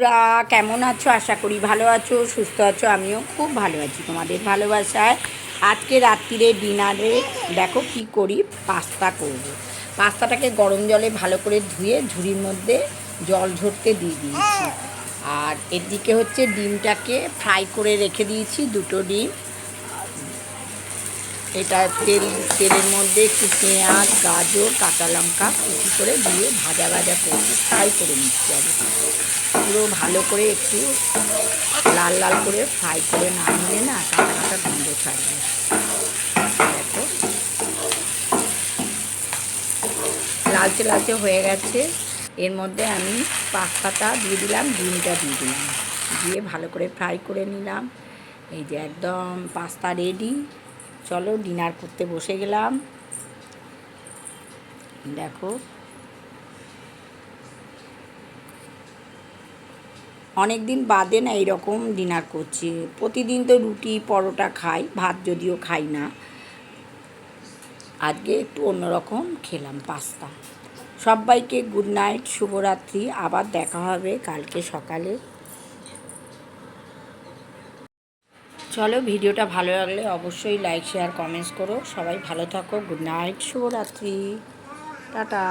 বন্ধুরা, কেমন আছো? আশা করি ভালো আছো, সুস্থ আছো, আমিও খুব ভালো আছি তোমাদের ভালোবাসায়। আজকে রাত্রিরে ডিনারে দেখো কি করি, পাস্তা করব। পাস্তাটাকে গরম জলে ভালো করে ধুয়ে ঝুড়ির মধ্যে জল ঝরতে দিয়ে দিয়েছি। আর এদিকে হচ্ছে ডিমটাকে ফ্রাই করে রেখে দিয়েছি, দুটো ডিম। এটা তেল, তেলের মধ্যে একটু পেঁয়াজ, গাজর, কাঁচা লঙ্কা, কুচি করে দিয়ে ভাজা ভাজা করে ফ্রাই করে নিচ্ছি আগে। পুরো ভালো করে একটু লাল লাল করে ফ্রাই করে নামিয়ে না কাঁচা কাঁচা গন্ধ ছাড়বে। দেখো। লালচে লালচে হয়ে গেছে। এর মধ্যে আমি পাস্তাটা দিয়ে দিলাম, ডিমটা দিয়ে দিলাম। দিয়ে ভালো করে ফ্রাই করে নিলাম। এই যে একদম পাস্তা রেডি চলো ডিনার করতে বসে গেলাম। দেখো। অনেক দিন বাদে না এরকম ডিনার করছি। প্রতিদিন তো রুটি, পরোটা খাই, ভাত যদিও খাই না। আজকে একটু অন্যরকম খেলাম, পাস্তা। সবাইকে গুড নাইট শুভরাত্রি, আবার দেখা হবে কালকে সকালে। চলো, ভিডিওটা ভালো লাগলে অবশ্যই লাইক শেয়ার কমেন্টস করো। সবাই ভালো থাকো গুড নাইট শুভরাত্রি। টাটা।